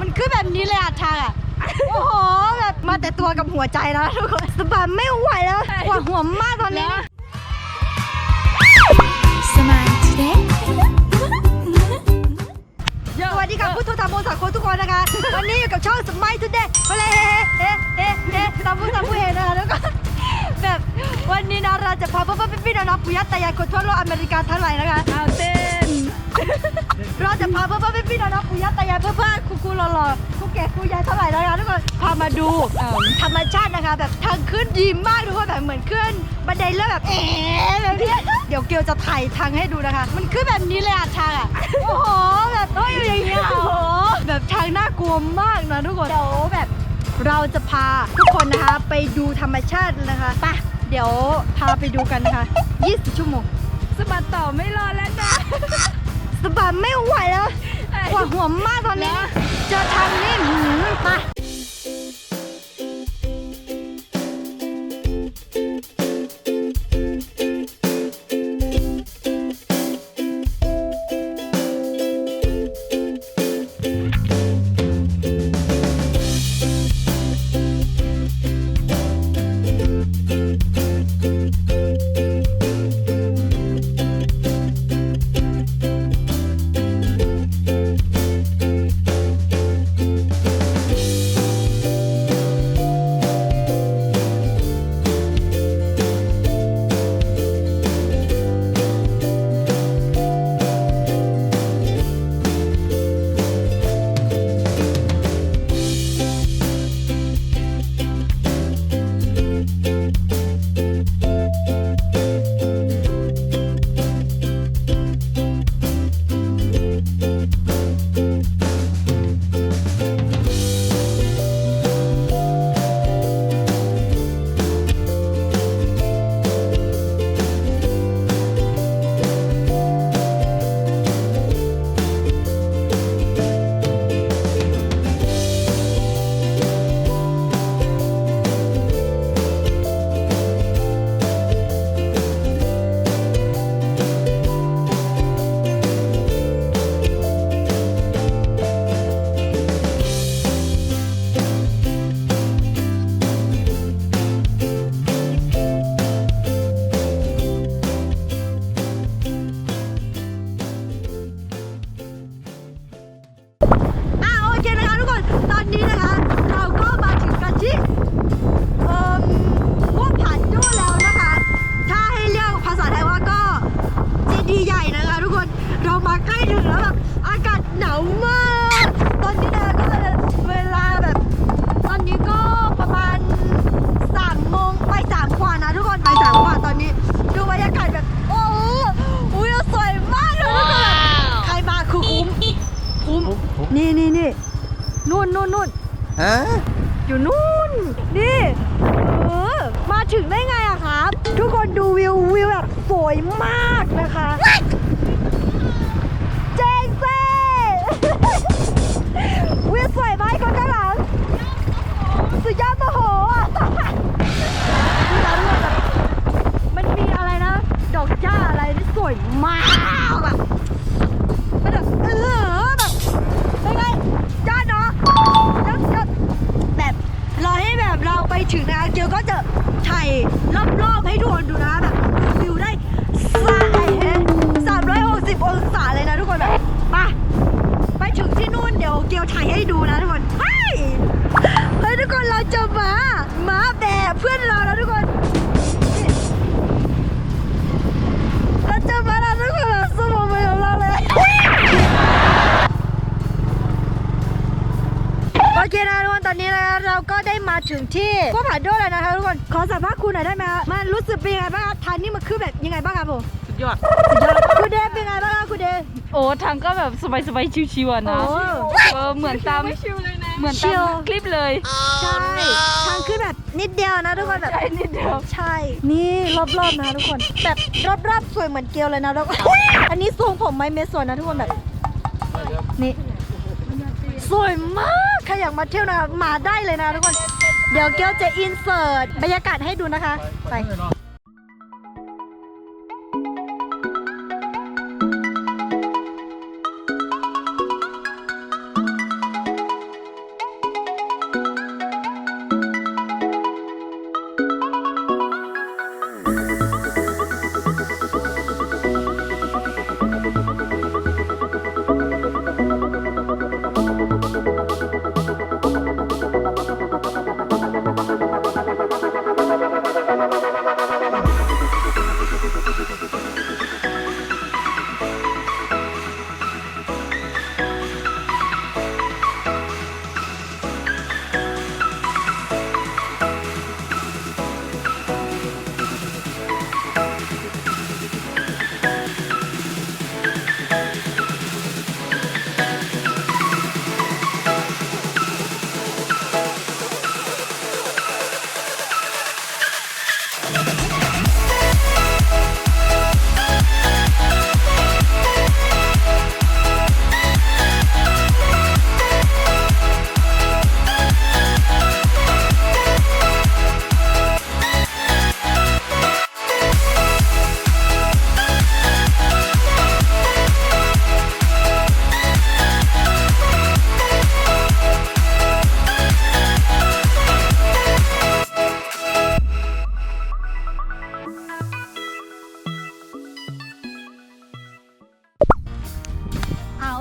มันคือแบบนี้เลยอะทางอะ โอ้โหแบบมาแต่ตัวกับหัวใจแล้วทุกคนสะบัดไม่ไหวแล้วปวดหัวมากตอนนี้สมายทีเด็กสวัสดีค่ะผู้ทุกทำบุญสังคมทุกคนนะคะ วันนี้อยู่กับช่องสมัยทุเดย์ไปเลยเฮ้เฮ้เฮ้เฮ้ทำบุญทำบุญเฮนะคะแล้วก็แบบวันนี้นะเราจะพาเพื่อนๆพี่ๆน้องๆปุยตายายคนทั่วโลกอเมริกาทั้งหลายนะคะเอาเต้น เราจะพาเพื่อนๆพี่ๆน้องๆปุยตายายเพื่อนๆครูๆหล่อๆครูแก่ครูยายเท่าไหร่แล้วนะทุกคนพามาดูธรรมชาตินะคะ แบบทางขึ้นดีมากทุกคนแบบเหมือนขึ้นบันไดเลื่อนแบบเอ๊ะแบบนี้เดี๋ยวเกลจะถ่ายทางให้ดูนะคะ มันขึ้นแบบนี้เลยอะทางอะโอ้โหแบบเฮ้ยอย่างเงี้ยโอ้โหแบบทางน่ากลัวมากนะทุกคนเดี๋ยวแบบ เราจะพาทุกคนนะคะไปดูธรรมชาตินะคะไปเดี๋ยวพาไปดูกันนะคะ 20 ชั่วโมง สะบัดต่อไม่รอแล้วนะสะบัดไม่ไหวแล้วปวดหัวมากตอนนี้ เจอทางนี้หืมไป นู่ ไปถึงนะเกียวก็จะถ่ายรอบๆให้ทุกคนดูนะแบบดูวิวได้สายสามร้อยหกสิบองศาเลยนะทุกคนแบบไปไปถึงที่นู่นเดี๋ยวเกียวถ่ายให้ดูนะทุกคนเฮ้ยเฮ้ยทุกคนเราจะมามาแบบเพื่อนเรานะทุกคน ก็ได้มาถึงที่พวกผ่านด้วยแล้วนะคะทุกคน ขอสัมภาษณ์คุณหน่อยได้ไหมคะมันรู้สึกเป็นยังไงบ้างคะทางนี้มันคือแบบยังไงบ้างครับผมสุดยอด สุดยอดคุณเดฟเป็นยังไงบ้างคะคุณเดฟ โอ้ทางก็แบบสบายๆชิวๆอะนะโอ้ เออเหมือนตามเหมือนชิตามลคลิปเลยใช่ ทางขึ้นแบบนิดเดียวนะทุกคนแบบ ใช่นิดเดียวใช่ นี่รอบๆนะทุกคน แบบรอบๆสวยเหมือนเกลียวเลยนะทุกคนอันนี้ทรงผมไม่เมสวยนะทุกคนแบบ นี่ สวยมาก ใครอยากมาเที่ยวนะคะมาได้เลยนะทุกคน เดี๋ยวเกลียวจะอินเสิร์ตบรรยากาศให้ดูนะคะ ไป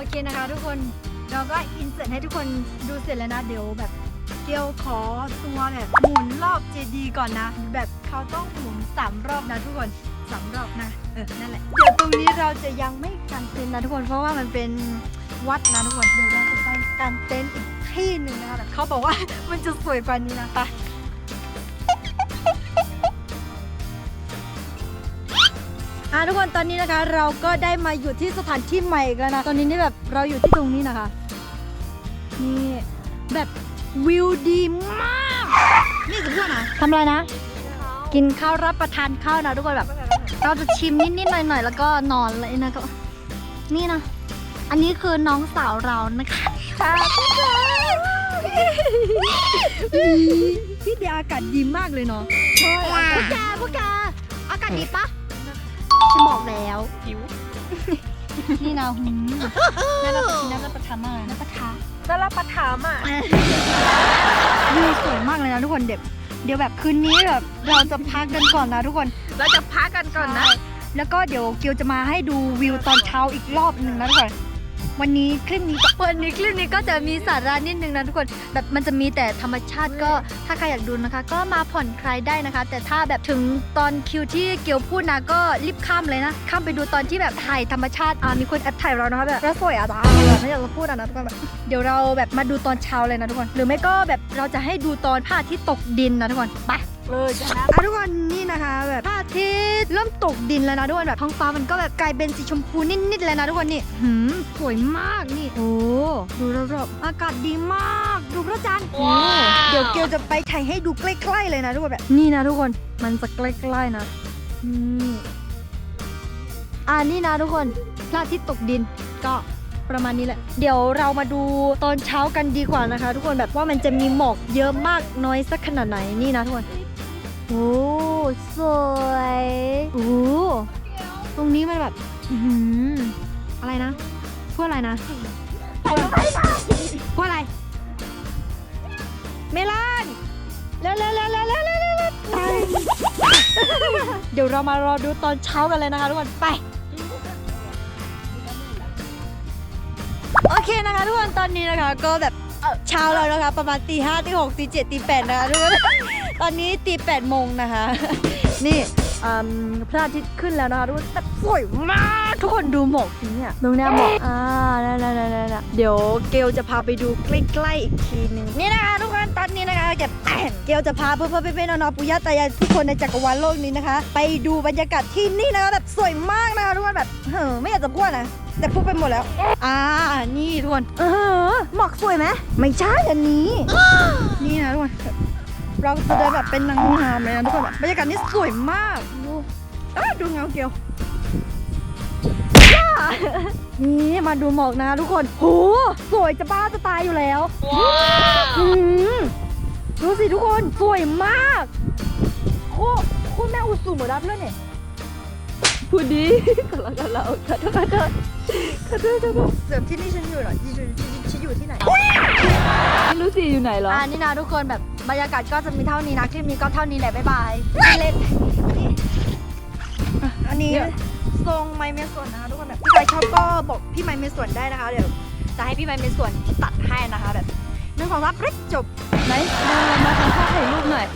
อเคนะคะทุกคนเราก็อินเสิร์ตให้ทุกคนดูเสร็จแล้วนะเดี๋ยวแบบเกียวขอตัวแบบหมุนรอบเจดีก่อนนะ แบบเขาต้องหมุนสามรอบนะทุกคนสามรอบนะเออนั่นแหละเดี๋ยวตรงนี้เราจะยังไม่กันเต็นนะทุกคนเพราะว่ามันเป็นวัดนะทุกคนเดี๋ยวเราจะไปกันเต็นอีกที่หนึ่งนะคะแบบเขาบอกว่ามันจะสวยกว่านี้นะไปะทุกคนตอนนี้นะคะ เราก็ได้มาอยู่ที่สถานที่ใหม่อีกแล้วนะ ตอนนี้นี่แบบเราอยู่ที่ตรงนี้นะคะ นี่แบบวิวดีมาก นี่กับเพื่อนนะทำอะไรนะ กินข้าวรับประทานข้าวนะทุกคนแบบ เราจะชิมนิดๆหน่อยๆแล้วก็นอนเลยนะก็นี่นะ อันนี้คือน้องสาวเรานะคะค่ะพี่เดียอากาศดีมากเลยเนาะใช่พวกแกพวกแกอากาศดีปะ ฉันบอกแล้ว หิวนี่นะหืมน่ารับประทานน่ารับประทานมากเลยนะประทานจะรับประทามอะวิวสวยมากเลยนะทุกคนเดี๋ยวเดี๋ยวแบบคืนนี้แบบเราจะพักกันก่อนนะทุกคน เราจะพักกันก่อนนะ แล้วก็เดี๋ยวเกียวจะมาให้ดูวิวตอนเช้าอีกรอบหนึ่งนะทุกคน วันนี้คลิปนี้ก็วันนี้คลิปนี้ก็จะมีสาระนิดนึงนะทุกคนแบบมันจะมีแต่ธรรมชาติก็ถ้าใครอยากดูนะคะ ก็มาผ่อนคลายได้นะคะ แต่ถ้าแบบถึงตอนคิวที่เกียวพูดนะก็รีบข้ามเลยนะ ข้ามไปดูตอนที่แบบถ่ายธรรมชาติอ่ามีคนแอบถ่ายเรานะคะแบบเราสวยอะจ้าแบบไม่อยากจะพูดอะนะทุกคนแบบเดี๋ยวเราแบบมาดูตอนเช้าเลยนะทุกคน หรือไม่ก็แบบเราจะให้ดูตอนพระอาทิตย์ตกดินนะทุกคนไป เลยจะนะอะทุกคนนี่นะคะแบบพระอาทิตย์เริ่มตกดินแล้วนะทุกคนแบบท้องฟ้ามันก็แบบกลายเป็นสีชมพูนิดๆเลยนะทุกคนนี่หืมสวยมากนี่โอ้ดูรอบๆอากาศดีมาก ดูพระจันทร์โอ้เดี๋ยวเกียวจะไปถ่ายให้ดูใกล้ๆเลยนะทุกคนแบบนี่นะทุกคนมันจะใกล้ๆนะนี่อ่านี่นะทุกคนพระอาทิตย์ตกดินก็ประมาณนี้แหละ เดี๋ยวเรามาดูตอนเช้ากันดีกว่านะคะ ทุกคนแบบว่ามันจะมีหมอกเยอะมากน้อยสักขนาดไหนนี่นะทุกคน โอ้สวยโอ้ตรงนี้มันแบบอืออะไรนะพูดอะไรนะพูดอะไร เมลอนเร็วเร็วเร็วเร็วเร็วเร็วเดี๋ยวเรามารอดูตอนเช้ากันเลยนะคะทุกคนไปโอเคนะคะทุกคนตอนนี้นะคะ ก็แบบเช้าแล้วนะคะ ประมาณตีห้าตีหกตีเจ็ดตีแปดนะคะทุกคน ตอนนี้ตีแปดโมงนะคะ นี่อืมพระอาทิตย์ขึ้นแล้วนะคะทุกคนแต่สวยมากทุกคนดูหมอกสิเนี่ยตรงเนี้หมอกอ่านั่นนั่นนั่นเดี๋ยวเกลจะพาไปดูใกล้ๆอีกทีหนึ่งนี่นะคะทุกคนตอนนี้นะคะเก็บเกลจะพาเพื่อนๆเพื่อนๆน้องๆปุยะตายายทุกคนในจักรวาลโลกนี้นะคะ ไปดูบรรยากาศที่นี่นะคะแบบสวยมากนะคะทุกคนแบบเฮ้อไม่อยากจะพูดนะแต่พูดไปหมดแล้ว อ่า นี่ทุกคนเออหมอกสวยไหมไม่ใช่อันนี้ นี่นะทุกคน เราจะเดินแบบเป็นนางงามเลยนะทุกคนแบบบรรยากาศนี่สวยมากดูเอ้ยดูเงาเกียวย่านี่มาดูหมอกนะทุกคนโหสวยจะบ้าจะตายอยู่แล้วอืมดูสิทุกคนสวยมากโคโคตรแม่อุสุเหมือนรับเพื่อนเนี่ยพูดดีขอโทษขอโทษขอโทษขอโทษขอโทษขอโทษเสือที่นี่ฉันอยู่เหรอที่ฉันฉันอยู่ที่ไหนไม่รู้สิอยู่ไหนเหรออ่านี่นะทุกคนแบบ บรรยากาศก็จะมีเท่านี้นะคลิปนี้ก็เท่านี้แหละบ๊ายบายเล่นนี่อะอันนี้เดี๋ยวทรงไม้เมสวนนะคะทุกคนแบบใครชอบก็บอกพี่ไม้เมสวนได้นะคะ เดี๋ยวจะให้พี่ไม้เมสวนตัดให้นะคะแบบหนึ่งของรับเร็กจบไหนมามาทำท่าถ่ายรูปหน่อย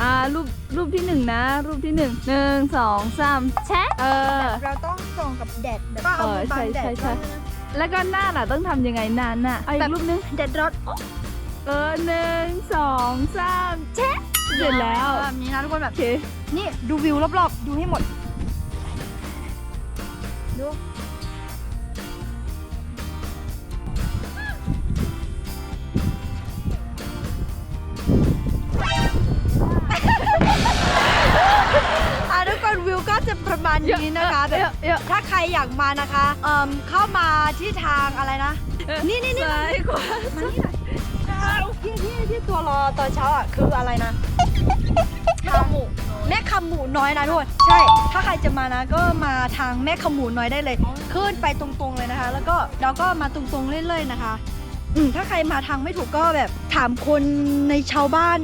อ่ารูปรูปที่หนึ่งนะ รูปที่หนึ่งหนึ่งสองสามแชะเออเราต้องส่องกับแดดแบบก็เอามือบังแดดใช่ใช่ด้วยนะแล้วก็หน้าล่ะต้องทำยังไงหน้าหน้าเอาอีกรูปนึงแดดร้อน เออหนึ่งสองสามแชะเสร็จแล้วแบบนี้นะทุกคนแบโอบเค นี่ดูวิวรอบๆ ดูให้หมด ดู อะทุกคนวิวก็จะประมาณนี้นะคะแบบเยอะเยอะ ถ้าใครอยากมานะคะ เอ่มเข้ามาที่ทางอะไรนะ นี่นี่นี่ซ้ายขวา มานี่หน่อยที่ที่ที่ ตัวรอตอนเช้าอะคืออะไรนะแม่หมูแม่คำหมูน้อยนะทุกคนใช่ ถ้าใครจะมานะก็มาทางแม่คำหมูน้อยได้เลย ขึ้นไปตรงๆเลยนะคะ แล้วก็เราก็มาตรงๆเรื่อยๆนะคะอืมถ้าใครมาทางไม่ถูกก็แบบถามคนในชาวบ้าน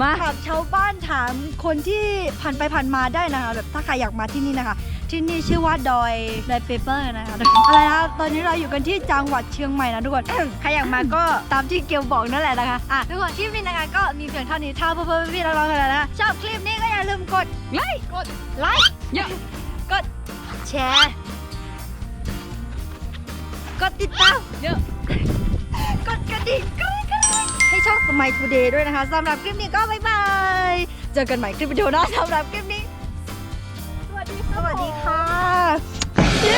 มาถามชาวบ้านถามคนที่ผ่านไปผ่านมาได้นะคะ แบบถ้าใครอยากมาที่นี่นะคะ ที่นี่ชื่อว่าดอยดอยเปเปอร์นะคะอะไรนะตอนนี้เราอยู่กันที่จังหวัดเชียงใหม่นะทุกคนใครอยากมาก็ตามที่เกลบอกนั่นแหละนะคะอะทุกคนคลิปนี้นะคะก็มีเพียงเท่านี้ถ้าเพื่อนๆพี่ๆน้องๆกันนะชอบคลิปนี้ก็อย่าลืมกดไล่กดไลค์เยอะกดแชร์กดติดตามเยอะกดกระดิ่งกริ๊งกริ๊งให้ช่องสมัยทูเดย์ด้วยนะคะสำหรับคลิปนี้ก็บ๊ายบาย เจอกันใหม่คลิปวิดีโอหน้าสำหรับคลิป